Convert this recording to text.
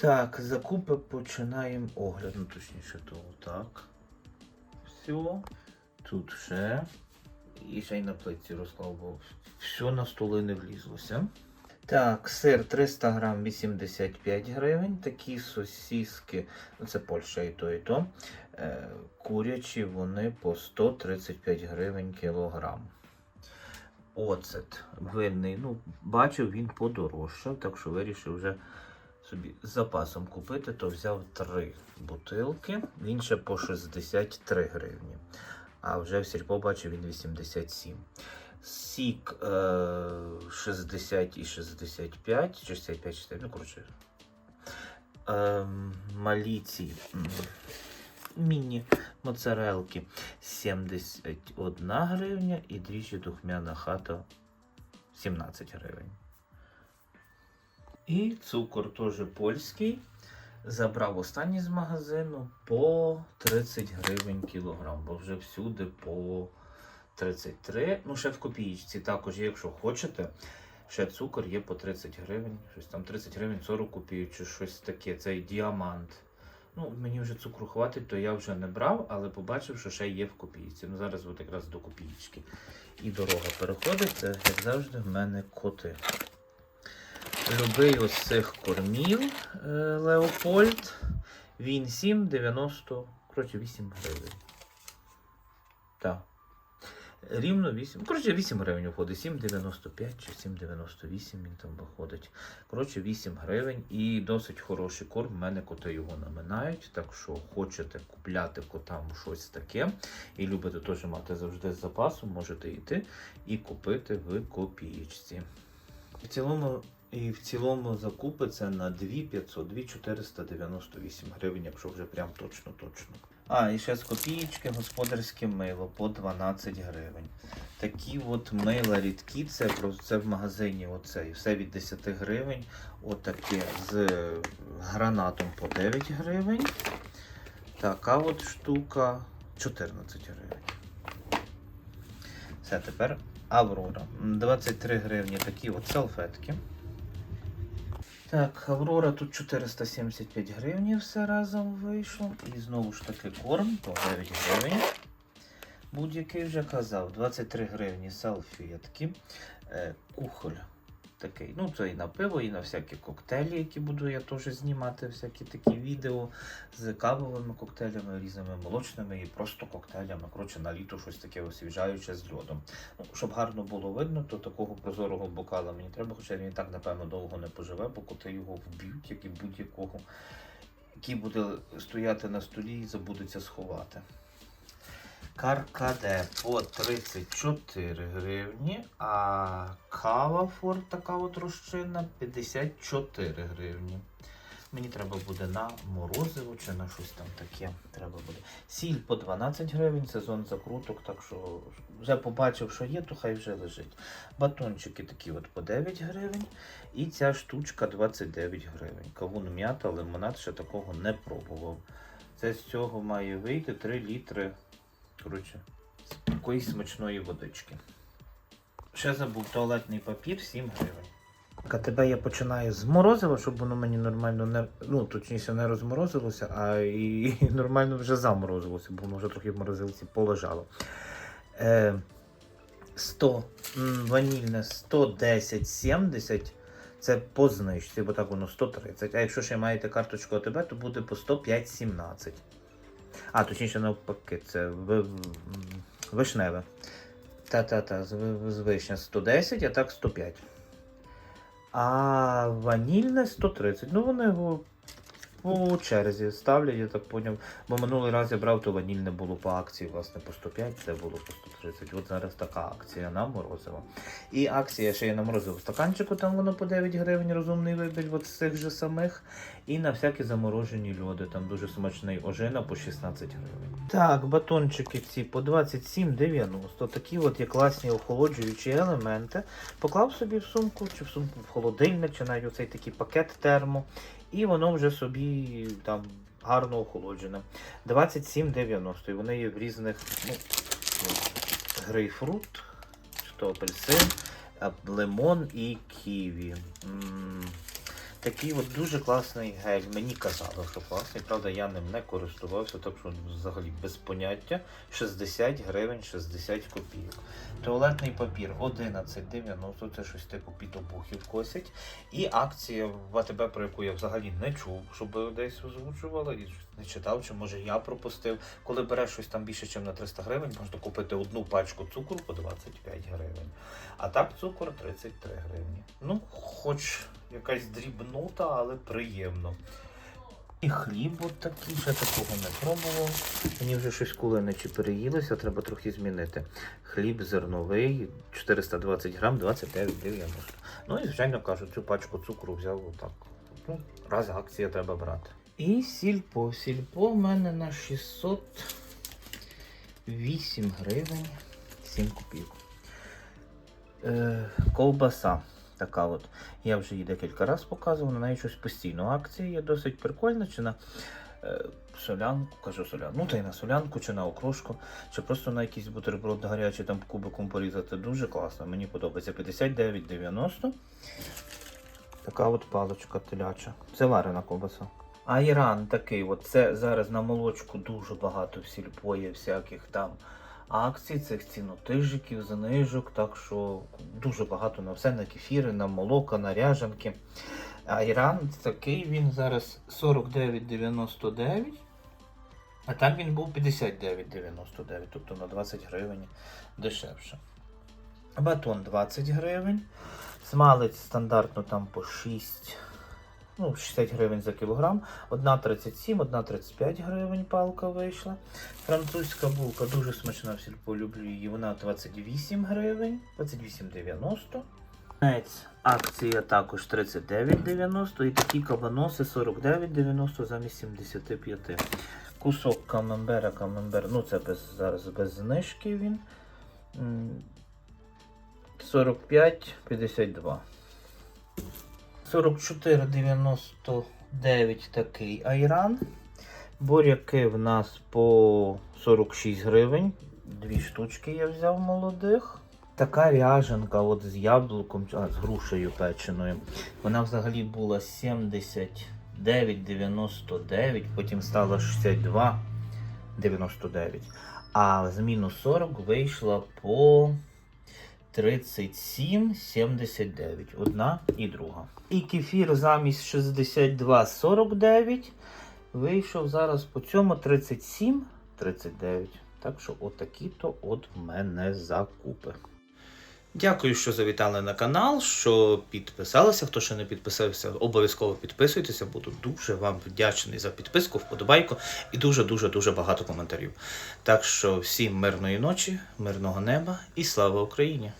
Так, закупи починаємо огляд. Ну, точніше, то так. Все. Тут ще. І ще й на плиті розклав, бо все на столи не влізлося. Так, сир 300 грам 85 гривень. Такі сосіски, ну це Польща і то, і то. Е, курячі вони по 135 гривень кілограм. Оцет винний. Ну, бачив, він подорожчав, так що вирішив вже собі з запасом купити, то взяв три бутилки. Він ще по 63 гривні. А вже в сільпо бачив він 87. Сік е, 60 і 65, 65, 64, ну коротше. Е, маліці міні моцарелки 71 гривня і дріжджі духмяна хата 17 гривень. І цукор теж польський. Забрав останній з магазину по 30 гривень кілограм, бо вже всюди по 33. Ну, ще в копієчці також якщо хочете. Ще цукор є по 30 гривень, щось там 30 гривень 40 копійок чи щось таке. Цей діамант. Ну, мені вже цукру хватить, то я вже не брав, але побачив, що ще є в копійці. Ну, зараз от якраз до копійки. І дорога переходить, це, як завжди, в мене коти. Любий ось цих кормів е, Леопольд. Він 7,90, коротше, 8 гривень. Так. Рівно 8. Коротше, 8 гривень виходить. 7,95 чи 7,98 він там виходить. Коротше, 8 гривень і досить хороший корм. У мене коти його наминають. Так що хочете купляти котам щось таке і любите теж мати завжди з запасу, можете йти і купити в копієчці. В цілому і в цілому закупи це на 2500, 2498 гривень, якщо вже прям точно-точно. А, і ще з копієчки господарське мило по 12 гривень. Такі от мила рідкі, це це в магазині оцей, все від 10 гривень. Отаке з гранатом по 9 гривень. Така от штука 14 гривень. Все, тепер Аврора. 23 гривні такі от салфетки. Так, Аврора тут 475 гривень все разом вийшло. І знову ж таки корм по 9 гривень. Будь-який вже казав. 23 гривні салфетки. Е, кухоль такий. Ну, це і на пиво, і на всякі коктейлі, які буду я теж знімати, всякі такі відео з кавовими коктейлями, різними молочними і просто коктейлями. Коротше, на літо щось таке освіжаюче з льодом. Ну, щоб гарно було видно, то такого прозорого бокала мені треба, хоча він і так, напевно, довго не поживе, бо коти його вб'ють, як і будь-якого, який буде стояти на столі і забудеться сховати. Каркаде по 34 гривні, а кава така от розчинна 54 гривні. Мені треба буде на морозиво чи на щось там таке. Треба буде. Сіль по 12 гривень, сезон закруток, так що вже побачив, що є, то хай вже лежить. Батончики такі от по 9 гривень. І ця штучка 29 гривень. Кавун м'ята, лимонад ще такого не пробував. Це з цього має вийти 3 літри. Коротше, якоїсь смачної водички. Ще забув туалетний папір 7 гривень. Тебе я починаю з щоб воно мені нормально не. Ну, точніше, не розморозилося, а і нормально вже заморозилося, бо воно вже трохи в морозилці полежало. Е, 100 м, ванільне 110,70. Це по знижці, бо так воно 130. А якщо ще маєте карточку АТБ, то буде по 105,17. А, точніше, навпаки, це вишневе. Та-та-та, з, вишня 110, а так 105. А ванільне 130. Ну, вони по черзі ставлять, я так поняв. Бо минулий раз я брав, то ванільне було по акції, власне, по 105, це було по 130. От зараз така акція на морозиво. І акція ще є на морозиво стаканчику, там воно по 9 гривень, розумний вибір от з цих же самих. І на всякі заморожені льоди, там дуже смачний ожина по 16 гривень. Так, батончики ці по 27,90. Такі от є класні охолоджуючі елементи. Поклав собі в сумку, чи в сумку в холодильник, чи навіть оцей такий пакет термо. І воно вже собі там гарно охолоджене. 27,90. І вони є в різних ну, грейпфрут, апельсин, лимон і ківі. М, Такий от дуже класний гель. Мені казали, що класний. Правда, я ним не користувався, так що взагалі без поняття. 60 гривень 60 копійок. Туалетний папір 11,90, це щось типу під обухів косять. І акція в АТБ, про яку я взагалі не чув, щоб десь озвучували, і не читав, чи може я пропустив. Коли береш щось там більше, ніж на 300 гривень, можна купити одну пачку цукру по 25 гривень. А так цукор 33 гривні. Ну, хоч якась дрібнота, але приємно. І хліб от такий, ще такого не пробував. Мені вже щось кулини чи переїлося, треба трохи змінити. Хліб зерновий, 420 грам, 29,90. Ну і, звичайно кажу, цю пачку цукру взяв отак. Ну, раз акція треба брати. І сільпо. Сільпо в мене на 608 гривень 7 копійок. Е, ковбаса. Така от. Я вже її декілька разів показував, на неї щось постійно. Акція є досить прикольна, чи на е, солянку, кажу солянку, ну та й на солянку, чи на окрошку, чи просто на якийсь бутерброд гарячий там кубиком порізати. Дуже класно. Мені подобається 59,90. Така от паличка теляча. Це варена ковбаса. Айран такий, от це зараз на молочку дуже багато в всяких там акцій, цих цінотижиків, знижок, так що дуже багато на все, на кефіри, на молока, на ряжанки. Айран такий, він зараз 49,99, а там він був 59,99, тобто на 20 гривень дешевше. Батон 20 гривень. Смалець стандартно там по 6, ну, 60 гривень за кілограм. Одна 37-35 гривень палка вийшла. Французька булка дуже смачна, всі полюблю її. Вона 28 гривень, 28,90. Нець акція також 39,90 і такі кабаноси 49,90 замість 75. Кусок камембера, камембер, ну це без, зараз без знижки він. М, 45,52. 44,99 такий айран. Буряки в нас по 46 гривень. Дві штучки я взяв молодих. Така ряженка от з яблуком, а, з грушею печеною. Вона взагалі була 79,99, потім стала 62,99. А з мінус 40 вийшла по 37,79. Одна і друга. І кефір замість 62,49 вийшов зараз по цьому 37,39. Так що отакі-то от мене закупи. Дякую, що завітали на канал, що підписалися. Хто ще не підписався, обов'язково підписуйтеся. Буду дуже вам вдячний за підписку, вподобайку і дуже-дуже дуже багато коментарів. Так що всім мирної ночі, мирного неба і слава Україні!